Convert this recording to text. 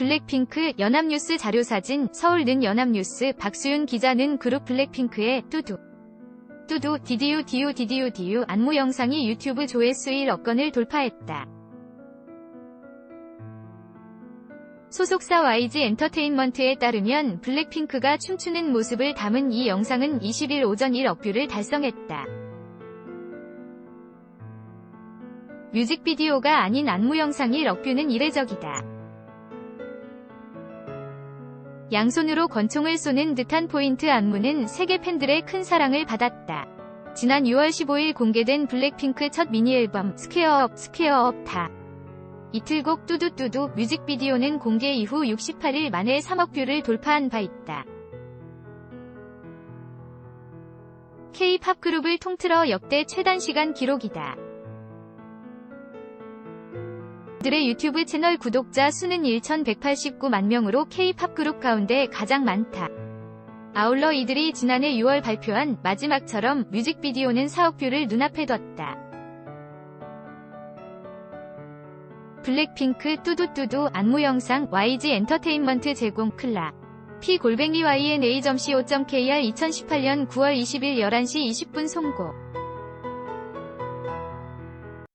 블랙핑크 연합뉴스 자료사진 서울는 연합뉴스 박수윤 기자는 그룹 블랙핑크의 뚜두 뚜두 디디우 디우 디디우 디우 안무 영상이 유튜브 조회수 1억 건을 돌파했다. 소속사 YG 엔터테인먼트에 따르면 블랙핑크가 춤추는 모습을 담은 이 영상은 20일 오전 1억 뷰를 달성했다. 뮤직비디오가 아닌 안무 영상 1억 뷰는 이례적이다. 양손으로 권총을 쏘는 듯한 포인트 안무는 세계 팬들의 큰 사랑을 받았다. 지난 6월 15일 공개된 블랙핑크 첫 미니 앨범 스퀘어업 스퀘어업 다. 이틀곡 뚜두뚜두 뮤직비디오는 공개 이후 68일 만에 3억 뷰를 돌파한 바 있다. K-팝 그룹을 통틀어 역대 최단 시간 기록이다. 들의 유튜브 채널 구독자 수는 1,189만 명으로 K-팝 그룹 가운데 가장 많다. 아울러 이들이 지난해 6월 발표한 마지막처럼 뮤직비디오는 4억 뷰를 눈앞에 뒀다. 블랙핑크 뚜두뚜두 안무 영상 YG 엔터테인먼트 제공 클라 p 골뱅이 yna.co.kr 2018년 9월 20일 11시 20분 송고